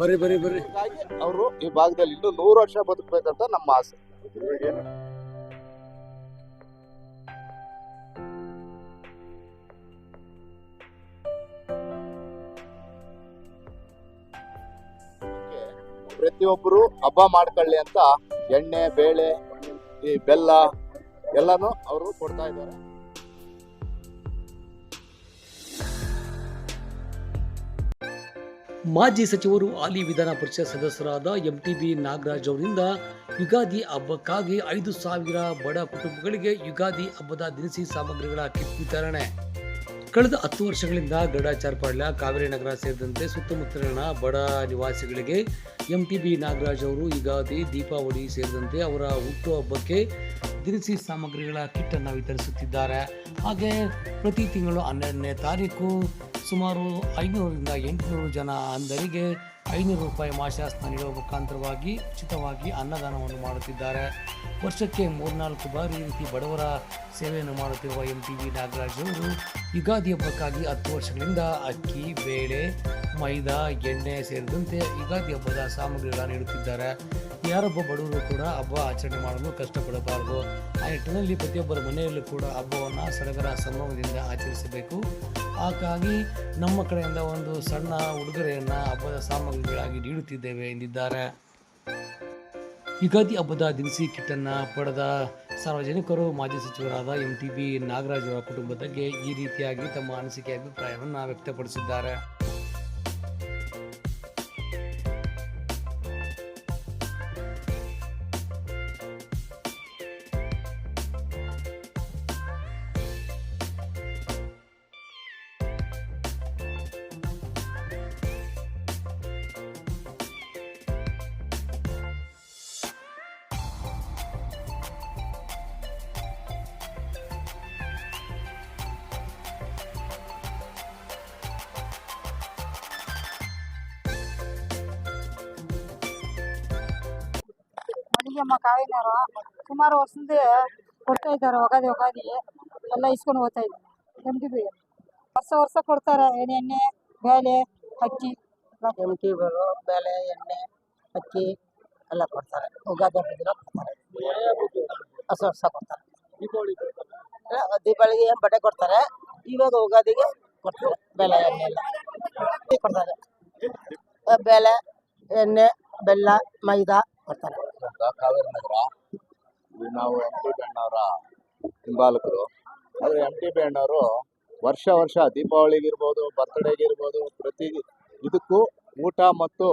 ಬರ್ರಿ ಬರ್ರಿ ಬರ್ರಿ. ಅವರು ಈ ಭಾಗದಲ್ಲಿ ಇನ್ನೂ ನೂರು ವರ್ಷ ಬದುಕಬೇಕಂತ ನಮ್ಮ ಆಸೆ. ಪ್ರತಿಯೊಬ್ಬರು ಹಬ್ಬ ಮಾಡ್ಕೊಳ್ಳಿ ಅಂತ ಎಣ್ಣೆ, ಬೇಳೆ, ಈ ಬೆಲ್ಲ ಎಲ್ಲಾನು ಅವರು ಕೊಡ್ತಾ ಇದ್ದಾರೆ. ಮಾಜಿ ಸಚಿವರು ಹಾಲಿ ವಿಧಾನ ಪರಿಷತ್ ಸದಸ್ಯರಾದ ಬಿ ನಾಗರಾಜ್ ಅವರಿಂದ ಯುಗಾದಿ ಹಬ್ಬಕ್ಕಾಗಿ ಐದು ಸಾವಿರ ಬಡ ಕುಟುಂಬಗಳಿಗೆ ಯುಗಾದಿ ಹಬ್ಬದ ದಿನಸಿ ಸಾಮಗ್ರಿಗಳ ಕಿಟ್ ವಿತರಣೆ. ಕಳೆದ ಹತ್ತು ವರ್ಷಗಳಿಂದ ಗಡಾಚಾರ್ಪಾಳ್ಯ ಕಾವೇರಿ ನಗರ ಸೇರಿದಂತೆ ಸುತ್ತಮುತ್ತಲಿನ ಬಡ ನಿವಾಸಿಗಳಿಗೆ ಎಂಟಿಬಿ ನಾಗರಾಜ್ ಅವರು ಯುಗಾದಿ, ದೀಪಾವಳಿ ಸೇರಿದಂತೆ ಅವರ ಹುಟ್ಟುಹಬ್ಬಕ್ಕೆ ದಿನಸಿ ಸಾಮಗ್ರಿಗಳ ಕಿಟ್ ಅನ್ನು ವಿತರಿಸುತ್ತಿದ್ದಾರೆ. ಹಾಗೆ ಪ್ರತಿ ತಿಂಗಳು ಹನ್ನೆರಡನೇ ತಾರೀಕು ಸುಮಾರು ಐನೂರರಿಂದ ಎಂಟುನೂರು ಜನ ಅಂಧರಿಗೆ ಐನೂರು ರೂಪಾಯಿ ಮಾಶಾಸ್ನ ನೀಡುವ ಮುಖಾಂತರವಾಗಿ ಉಚಿತವಾಗಿ ಅನ್ನದಾನವನ್ನು ಮಾಡುತ್ತಿದ್ದಾರೆ. ವರ್ಷಕ್ಕೆ ಮೂರ್ನಾಲ್ಕು ಬಾರಿ ಈ ರೀತಿ ಬಡವರ ಸೇವೆಯನ್ನು ಮಾಡುತ್ತಿರುವ ಎಂ ಟಿ ವಿ ನಾಗರಾಜ್ ಅವರು ಯುಗಾದಿ ಹಬ್ಬಕ್ಕಾಗಿ ಹತ್ತು ವರ್ಷಗಳಿಂದ ಅಕ್ಕಿ, ಬೇಳೆ, ಮೈದಾ, ಎಣ್ಣೆ ಸೇರಿದಂತೆ ಯುಗಾದಿ ಹಬ್ಬದ ಸಾಮಗ್ರಿಗಳನ್ನು ನೀಡುತ್ತಿದ್ದಾರೆ. ಯಾರೊಬ್ಬ ಬಡವರು ಕೂಡ ಹಬ್ಬ ಆಚರಣೆ ಮಾಡಲು ಕಷ್ಟಪಡಬಾರದು. ಆ ನಿಟ್ಟಿನಲ್ಲಿ ಪ್ರತಿಯೊಬ್ಬರ ಮನೆಯಲ್ಲೂ ಕೂಡ ಹಬ್ಬವನ್ನು ಸಡಗರ ಸಂಭ್ರಮದಿಂದ ಆಚರಿಸಬೇಕು. ಹಾಗಾಗಿ ನಮ್ಮ ಕಡೆಯಿಂದ ಒಂದು ಸಣ್ಣ ಉಡುಗೊರೆಯನ್ನು ಹಬ್ಬದ ಸಾಮಗ್ರಿಗಳಾಗಿ ನೀಡುತ್ತಿದ್ದೇವೆ ಎಂದಿದ್ದಾರೆ. ಯುಗಾದಿ ಹಬ್ಬದ ದಿನಸಿ ಕಿಟ್ಟನ್ನು ಪಡೆದ ಸಾರ್ವಜನಿಕರು, ಮಾಜಿ ಸಚಿವರಾದ ಎಂ ಟಿ ಬಿ ನಾಗರಾಜ್ ಅವರ ಈ ರೀತಿಯಾಗಿ ತಮ್ಮ ಅನಿಸಿಕೆ, ಅಭಿಪ್ರಾಯವನ್ನು ವ್ಯಕ್ತಪಡಿಸಿದ್ದಾರೆ. ಮಲ್ಲಿಗೆಮ್ಮ ಕಾವಿನವರು ಸುಮಾರು ವರ್ಷದಿಂದ ಕೊಡ್ತಾ ಇದ್ದಾರೆ, ಒಗಾದಿ ಒಗಾದಿ. ಎಲ್ಲ ಇಸ್ಕೊಂಡು ಹೋಗ್ತಾ ಇದ್ದಾರೆ. ಎಂ ಟಿ ಬಿ ವರ್ಷ ವರ್ಷ ಕೊಡ್ತಾರೆ, ಎಣ್ಣೆ ಎಣ್ಣೆ, ಬೇಳೆ, ಅಕ್ಕಿ. ಎಂ ಟಿಗಳು ಬೇಳೆ, ಎಣ್ಣೆ, ಅಕ್ಕಿ ಎಲ್ಲ ಕೊಡ್ತಾರೆ. ಉಗಾದಿ ಕೊಡ್ತಾರೆ. ಹೊಸ ವರ್ಷ ಕೊಡ್ತಾರೆ. ದೀಪಾವಳಿಗೆ ಏನು ಬಟ್ಟೆ ಕೊಡ್ತಾರೆ? ಇವಾಗ ಉಗಾದಿಗೆ ಕೊಡ್ತಾರೆ ಬೆಲೆ ಎಣ್ಣೆ ಎಲ್ಲ. ಕೊಡ್ತಾರೆ. ಬೆಲೆ ಎಣ್ಣೆ, ಬೆಲ್ಲ, ಮೈದಾ ಕೊಡ್ತಾರೆ. ಕಾವೇರಿ ನಗರ ನಾವು ಎಂ ಟಿ ಬಿ ಅಣ್ಣವರ ಹಿಂಬಾಲಕರು. ಆದರೆ ಎಂ ಟಿ ಬಿ ಅಣ್ಣವರು ವರ್ಷ ವರ್ಷ ದೀಪಾವಳಿಗಿರ್ಬೋದು ಬರ್ತ್ಡೇಗಿರ್ಬೋದು ಪ್ರತಿ ಇದಕ್ಕೂ ಊಟ ಮತ್ತು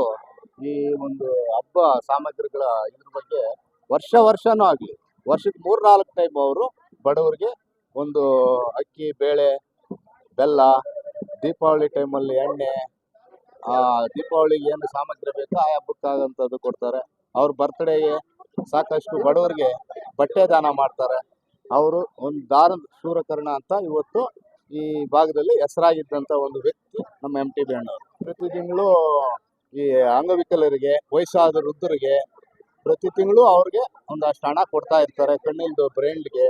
ಈ ಒಂದು ಹಬ್ಬ ಸಾಮಗ್ರಿಗಳ ಇದ್ರ ಬಗ್ಗೆ ವರ್ಷ ವರ್ಷನೂ ಆಗಲಿ ವರ್ಷಕ್ಕೆ ಮೂರು ನಾಲ್ಕು ಟೈಮ್ ಅವರು ಬಡವರಿಗೆ ಒಂದು ಅಕ್ಕಿ ಬೇಳೆ ಬೆಲ್ಲ ದೀಪಾವಳಿ ಟೈಮಲ್ಲಿ ಎಣ್ಣೆ ಆ, ದೀಪಾವಳಿಗೆ ಏನು ಸಾಮಗ್ರಿ ಬೇಕೋ ಆ ಹಬ್ಬಕ್ಕಾಗಂಥದ್ದು ಕೊಡ್ತಾರೆ. ಅವ್ರ ಬರ್ತ್ಡೇಗೆ ಸಾಕಷ್ಟು ಬಡವರಿಗೆ ಬಟ್ಟೆ ದಾನ ಮಾಡ್ತಾರೆ. ಅವರು ಒಂದು ದಾರದ ಶೂರಕರ್ಣ ಅಂತ ಇವತ್ತು ಈ ಭಾಗದಲ್ಲಿ ಹೆಸರಾಗಿದ್ದಂಥ ಒಂದು ವ್ಯಕ್ತಿ ನಮ್ಮ ಎಂ ಟಿ ಪ್ರತಿ ತಿಂಗಳು ಈ ಅಂಗವಿಕಲರಿಗೆ, ವಯಸ್ಸಾದ ವೃದ್ಧರಿಗೆ ಪ್ರತಿ ತಿಂಗಳು ಅವ್ರಿಗೆ ಒಂದಷ್ಟು ಹಣ ಕೊಡ್ತಾ ಇರ್ತಾರೆ. ಕಣ್ಣಿಂದು ಬ್ರೈಂಡ್ಗೆ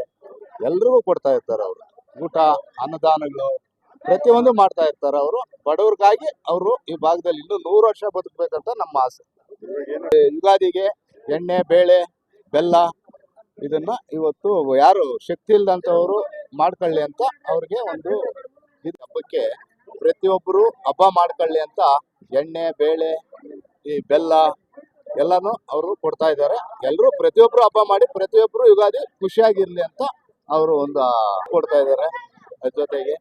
ಎಲ್ರಿಗೂ ಕೊಡ್ತಾ ಇರ್ತಾರೆ ಅವರು. ಊಟ, ಅನ್ನದಾನಗಳು ಪ್ರತಿಯೊಂದು ಮಾಡ್ತಾ ಇರ್ತಾರೆ ಅವರು. ಬಡವ್ರಿಗಾಗಿ ಅವರು ಈ ಭಾಗದಲ್ಲಿ ಇನ್ನೂ ನೂರು ವರ್ಷ ಬದುಕಬೇಕಂತ ನಮ್ಮ ಆಸೆ. ಯುಗಾದಿಗೆ ಎಣ್ಣೆ, ಬೇಳೆ, ಬೆಲ್ಲ ಇದನ್ನ ಇವತ್ತು ಯಾರು ಶಕ್ತಿ ಇಲ್ದಂಥವ್ರು ಮಾಡ್ಕೊಳ್ಳಿ ಅಂತ ಅವ್ರಿಗೆ ಒಂದು ಹಬ್ಬಕ್ಕೆ ಪ್ರತಿಯೊಬ್ಬರು ಹಬ್ಬ ಮಾಡ್ಕೊಳ್ಳಿ ಅಂತ ಎಣ್ಣೆ, ಬೇಳೆ, ಈ ಬೆಲ್ಲ ಎಲ್ಲಾನು ಅವರು ಕೊಡ್ತಾ ಇದ್ದಾರೆ. ಎಲ್ಲರೂ ಪ್ರತಿಯೊಬ್ಬರು ಹಬ್ಬ ಮಾಡಿ ಪ್ರತಿಯೊಬ್ಬರು ಯುಗಾದಿ ಖುಷಿಯಾಗಿರ್ಲಿ ಅಂತ ಅವರು ಒಂದು ಕೊಡ್ತಾ ಇದ್ದಾರೆ. ಜೊತೆಗೆ